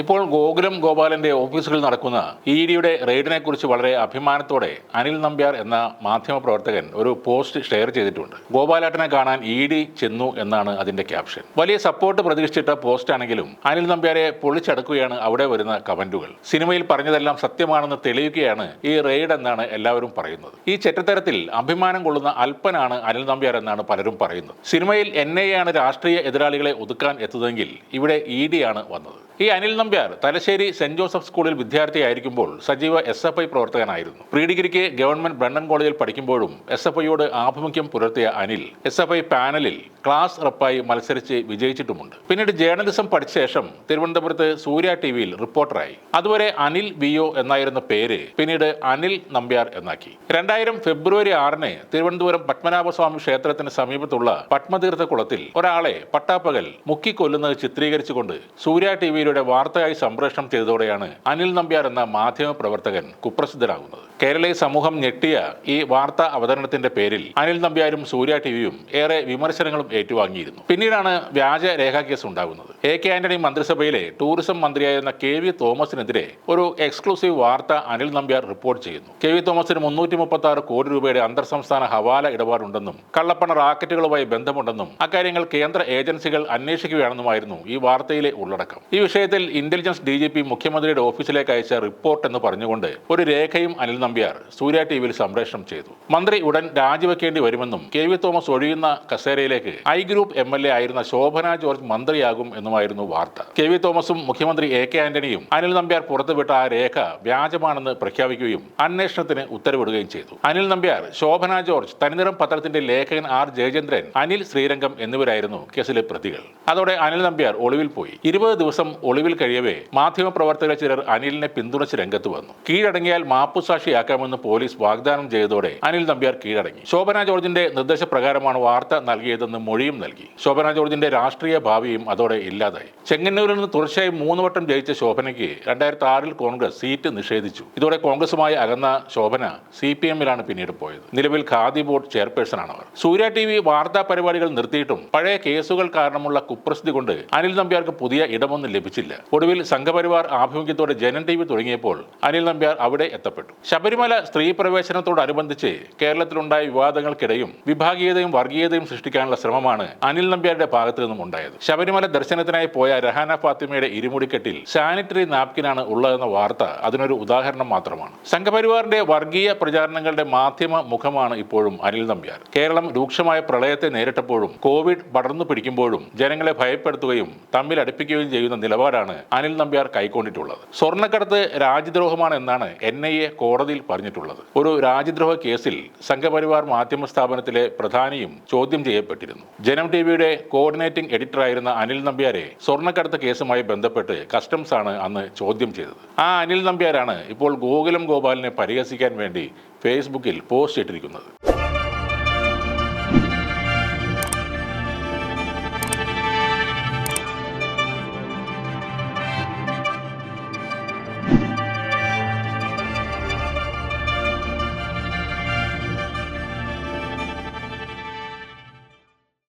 ഇപ്പോൾ ഗോകുലം ഗോപാലന്റെ ഓഫീസുകളിൽ നടക്കുന്ന ഇ ഡിയുടെ റെയ്ഡിനെ കുറിച്ച് വളരെ അഭിമാനത്തോടെ അനിൽ നമ്പ്യാർ എന്ന മാധ്യമപ്രവർത്തകൻ ഒരു പോസ്റ്റ് ഷെയർ ചെയ്തിട്ടുണ്ട്. ഗോപാലേട്ടനെ കാണാൻ ഇ ഡി ചെന്നു എന്നാണ് അതിന്റെ ക്യാപ്ഷൻ. വലിയ സപ്പോർട്ട് പ്രതീക്ഷിച്ചിട്ട പോസ്റ്റ് ആണെങ്കിലും അനിൽ നമ്പ്യാരെ പൊളിച്ചടക്കുകയാണ് അവിടെ വരുന്ന കമന്റുകൾ. സിനിമയിൽ പറഞ്ഞതെല്ലാം സത്യമാണെന്ന് തെളിയിക്കുകയാണ് ഈ റെയ്ഡ് എന്നാണ് എല്ലാവരും പറയുന്നത്. ഈ ചെറ്റത്തരത്തിൽ അഭിമാനം കൊള്ളുന്ന അല്പനാണ് അനിൽ നമ്പ്യാർ എന്നാണ് പലരും പറയുന്നത്. സിനിമയിൽ എൻ ആണ് രാഷ്ട്രീയ എതിരാളികളെ ഒതുക്കാൻ എത്തുന്നതെങ്കിൽ ഇവിടെ ഇ ഡി ആണ് വന്നത്. ഈ അനിൽ നമ്പ്യാർ തലശ്ശേരി സെന്റ് ജോസഫ് സ്കൂളിൽ വിദ്യാർത്ഥിയായിരിക്കുമ്പോൾ സജീവ എസ് എഫ് ഐ പ്രവർത്തകനായിരുന്നു. പ്രീ ഡിഗ്രിക്ക് ഗവൺമെന്റ് ബ്രണ്ണൻ കോളേജിൽ പഠിക്കുമ്പോഴും എസ് എഫ് ഐയോട് ആഭിമുഖ്യം പുലർത്തിയ അനിൽ എസ് എഫ് ഐ പാനലിൽ ക്ലാസ് റപ്പായി മത്സരിച്ച് വിജയിച്ചിട്ടുമുണ്ട്. പിന്നീട് ജേർണലിസം പഠിച്ച ശേഷം തിരുവനന്തപുരത്ത് സൂര്യ ടി വിയിൽ റിപ്പോർട്ടറായി. അതുവരെ അനിൽ വി ഒ എന്നായിരുന്ന പേര് പിന്നീട് അനിൽ നമ്പ്യാർ എന്നാക്കി. രണ്ടായിരം ഫെബ്രുവരി ആറിന് തിരുവനന്തപുരം പത്മനാഭസ്വാമി ക്ഷേത്രത്തിന് സമീപത്തുള്ള പത്മതീർത്ഥ കുളത്തിൽ ഒരാളെ പട്ടാപ്പകൽ മുക്കിക്കൊല്ലുന്നത് ചിത്രീകരിച്ചുകൊണ്ട് സൂര്യ ടി വിയിലൂടെ വാർത്തയായി സംപ്രേഷണം ചെയ്തതോടെയാണ് അനിൽ നമ്പ്യാർ എന്ന മാധ്യമ പ്രവർത്തകൻ കുപ്രസിദ്ധനാകുന്നത്. കേരളീയ സമൂഹം ഞെട്ടിയ ഈ വാർത്താ അവതരണത്തിന്റെ പേരിൽ അനിൽ നമ്പ്യാരും സൂര്യ ടിവിയും ഏറെ വിമർശനങ്ങളും ഏറ്റുവാങ്ങിയിരുന്നു. പിന്നീടാണ് വ്യാജ രേഖാ കേസ് ഉണ്ടാകുന്നത്. എ കെ ആന്റണി മന്ത്രിസഭയിലെ ടൂറിസം മന്ത്രിയായിരുന്ന കെ വി തോമസിനെതിരെ ഒരു എക്സ്ക്ലൂസീവ് വാർത്ത അനിൽ നമ്പ്യാർ റിപ്പോർട്ട് ചെയ്യുന്നു. കെ വി തോമസിന് മുന്നൂറ്റി മുപ്പത്തി ആറ് കോടി രൂപയുടെ അന്തർ സംസ്ഥാന ഹവാല ഇടപാടുണ്ടെന്നും കള്ളപ്പണ റാക്കറ്റുകളുമായി ബന്ധമുണ്ടെന്നും അക്കാര്യങ്ങൾ കേന്ദ്ര ഏജൻസികൾ അന്വേഷിക്കുകയാണെന്നുമായിരുന്നു ഈ വാർത്തയിലെ ഉള്ളടക്കം. ഈ വിഷയത്തിൽ ഇന്റലിജൻസ് ഡി ജി പി മുഖ്യമന്ത്രിയുടെ ഓഫീസിലേക്ക് അയച്ച റിപ്പോർട്ട് എന്ന് പറഞ്ഞുകൊണ്ട് ഒരു രേഖയും അനിൽ നമ്പ്യാർ സൂര്യ ടി സംപ്രേഷണം ചെയ്തു. മന്ത്രി ഉടൻ രാജിവെക്കേണ്ടി വരുമെന്നും കെ വി തോമസ് ഒഴിയുന്ന കസേരയിലേക്ക് I group M L A ആയിരുന്ന ശോഭന ജോർജ് മന്ത്രിയാകും എന്നുമായിരുന്നു വാർത്ത. കെ വി തോമസും മുഖ്യമന്ത്രി എ കെ ആന്റണിയും അനിൽ നമ്പ്യാർ പുറത്തുവിട്ട ആ രേഖ വ്യാജമാണെന്ന് പ്രഖ്യാപിക്കുകയും അന്വേഷണത്തിന് ഉത്തരവിടുകയും ചെയ്തു. അനിൽ നമ്പ്യാർ ശോഭന ജോർജ് തനിനിറം പത്രത്തിന്റെ ലേഖകൻ ആർ ജയചന്ദ്രൻ അനിൽ ശ്രീരംഗം എന്നിവരായിരുന്നു കേസിലെ പ്രതികൾ. അതോടെ അനിൽ നമ്പ്യാർ ഒളിവിൽ പോയി. ഇരുപത് ദിവസം ഒളിവിൽ കഴിയവേ മാധ്യമപ്രവർത്തകരെ ചിലർ അനിലിനെ പിന്തുണച്ച് രംഗത്ത് വന്നു. കീഴടങ്ങിയാൽ മാപ്പുസാക്ഷിയാക്കാമെന്ന് പോലീസ് വാഗ്ദാനം ചെയ്തതോടെ അനിൽ നമ്പ്യാർ കീഴടങ്ങി. ശോഭന ജോർജിന്റെ നിർദ്ദേശപ്രകാരമാണ് വാർത്ത നൽകിയതെന്ന് മൊഴിയും നൽകി. ശോഭന ജോർജിന്റെ രാഷ്ട്രീയ ഭാവിയും അതോടെ ഇല്ലാതായി. ചെങ്ങന്നൂരിൽ നിന്ന് തുടർച്ചയായി മൂന്ന് വട്ടം ജയിച്ച ശോഭനയ്ക്ക് രണ്ടായിരത്തി ആറിൽ കോൺഗ്രസ് സീറ്റ് നിഷേധിച്ചു. ഇതോടെ കോൺഗ്രസുമായി അകന്ന ശോഭന സി പി എമ്മിലാണ് പിന്നീട് പോയത്. നിലവിൽ ഖാദി ബോർഡ് ചെയർപേഴ്സണാണ് അവർ സൂര്യ ടി വി വാർത്താ പരിപാടികൾ നിർത്തിയിട്ടും പഴയ കേസുകൾ കാരണമുള്ള കുപ്രസിദ്ധി കൊണ്ട് അനിൽ നമ്പ്യാർക്ക് പുതിയ ഇടമൊന്നും ലഭിച്ചില്ല. ഒടുവിൽ സംഘപരിവാർ ആഭിമുഖ്യത്തോടെ ജനൻ ടി വി തുടങ്ങിയപ്പോൾ അനിൽ നമ്പ്യാർ അവിടെ എത്തപ്പെട്ടു. ശബരിമല സ്ത്രീ പ്രവേശനത്തോടനുബന്ധിച്ച് കേരളത്തിലുണ്ടായ വിവാദങ്ങൾക്കിടയും വിഭാഗീയതയും വർഗീയതയും സൃഷ്ടിക്കാനുള്ള ശ്രമമാണ് അനിൽ നമ്പ്യാരുടെ ഭാഗത്തു നിന്നും ഉണ്ടായത്. ശബരിമല ദർശനത്തിനായി പോയ രഹാന ഫാത്തിമയുടെ ഇരുമുടിക്കെട്ടിൽ സാനിറ്ററി നാപ്കിനാണ് ഉള്ളതെന്ന വാർത്ത അതിനൊരു ഉദാഹരണം മാത്രമാണ്. സംഘപരിവാറിന്റെ വർഗീയ പ്രചാരണങ്ങളുടെ മാധ്യമ മുഖമാണ് ഇപ്പോഴും അനിൽ നമ്പ്യാർ. കേരളം രൂക്ഷമായ പ്രളയത്തെ നേരിട്ടപ്പോഴും കോവിഡ് പടർന്നു പിടിക്കുമ്പോഴും ജനങ്ങളെ ഭയപ്പെടുത്തുകയും തമ്മിൽ അടുപ്പിക്കുകയും ചെയ്യുന്ന നിലപാടാണ് അനിൽ നമ്പ്യാർ കൈക്കൊണ്ടിട്ടുള്ളത്. സ്വർണക്കടത്ത് രാജ്യദ്രോഹമാണ് എന്നാണ് എൻ ഐ എ കോടതിയിൽ പറഞ്ഞിട്ടുള്ളത്. ഒരു രാജ്യദ്രോഹ കേസിൽ സംഘപരിവാർ മാധ്യമ സ്ഥാപനത്തിലെ പ്രധാനിയും ചോദ്യം ചെയ്യപ്പെട്ടിരുന്നു. ജനം ടി വിയുടെ കോർഡിനേറ്റിംഗ് എഡിറ്ററായിരുന്ന അനിൽ നമ്പ്യാരെ സ്വർണക്കടത്ത് കേസുമായി ബന്ധപ്പെട്ട് കസ്റ്റംസ് ആണ് അന്ന് ചോദ്യം ചെയ്തത്. ആ അനിൽ നമ്പ്യാരാണ് ഇപ്പോൾ ഗോകുലം ഗോപാലിനെ പരിഹസിക്കാൻ വേണ്ടി ഫേസ്ബുക്കിൽ പോസ്റ്റ് ഇട്ടിരിക്കുന്നത്.